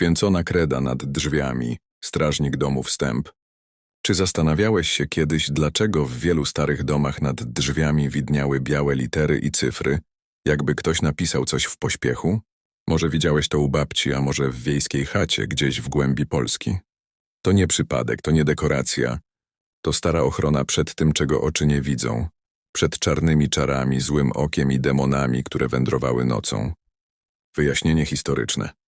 Poświęcona kreda nad drzwiami, strażnik domu wstęp. Czy zastanawiałeś się kiedyś, dlaczego w wielu starych domach nad drzwiami widniały białe litery i cyfry, jakby ktoś napisał coś w pośpiechu? Może widziałeś to u babci, a może w wiejskiej chacie gdzieś w głębi Polski? To nie przypadek, to nie dekoracja. To stara ochrona przed tym, czego oczy nie widzą. Przed czarnymi czarami, złym okiem i demonami, które wędrowały nocą. Wyjaśnienie historyczne.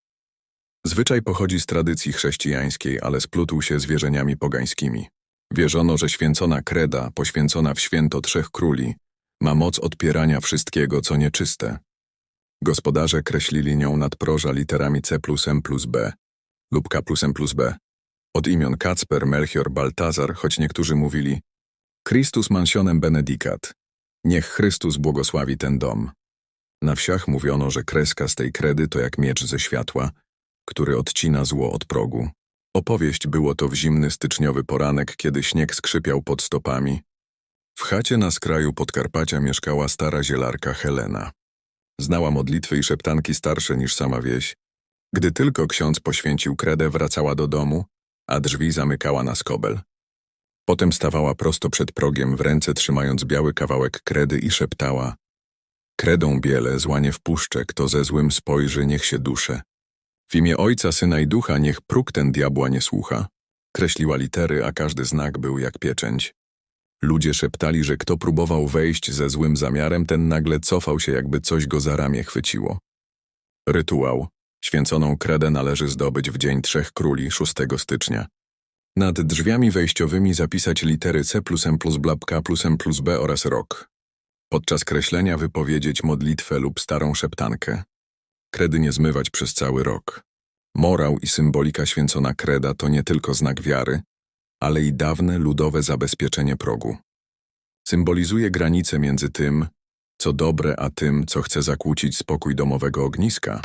Zwyczaj pochodzi z tradycji chrześcijańskiej, ale splótł się z wierzeniami pogańskimi. Wierzono, że święcona kreda, poświęcona w święto Trzech Króli, ma moc odpierania wszystkiego, co nieczyste. Gospodarze kreślili nią nadproża literami C plus M plus B lub K plus M plus B. Od imion Kacper, Melchior, Baltazar, choć niektórzy mówili Christus mansionem benedicat. Niech Chrystus błogosławi ten dom. Na wsiach mówiono, że kreska z tej kredy to jak miecz ze światła, który odcina zło od progu. Opowieść było to w zimny styczniowy poranek, kiedy śnieg skrzypiał pod stopami. W chacie na skraju Podkarpacia mieszkała stara zielarka Helena. Znała modlitwy i szeptanki starsze niż sama wieś. Gdy tylko ksiądz poświęcił kredę, wracała do domu, a drzwi zamykała na skobel. Potem stawała prosto przed progiem, w ręce trzymając biały kawałek kredy i szeptała Kredą biele zła nie wpuszczę, kto ze złym spojrzy, niech się dusze. W imię Ojca, Syna i Ducha niech próg ten diabła nie słucha. Kreśliła litery, a każdy znak był jak pieczęć. Ludzie szeptali, że kto próbował wejść ze złym zamiarem, ten nagle cofał się, jakby coś go za ramię chwyciło. Rytuał. Święconą kredę należy zdobyć w Dzień Trzech Króli, 6 stycznia. Nad drzwiami wejściowymi zapisać litery C plus M plus bla K plus M plus B oraz rok. Podczas kreślenia wypowiedzieć modlitwę lub starą szeptankę. Kredy nie zmywać przez cały rok. Morał i symbolika święcona kreda to nie tylko znak wiary, ale i dawne ludowe zabezpieczenie progu. Symbolizuje granicę między tym, co dobre, a tym, co chce zakłócić spokój domowego ogniska.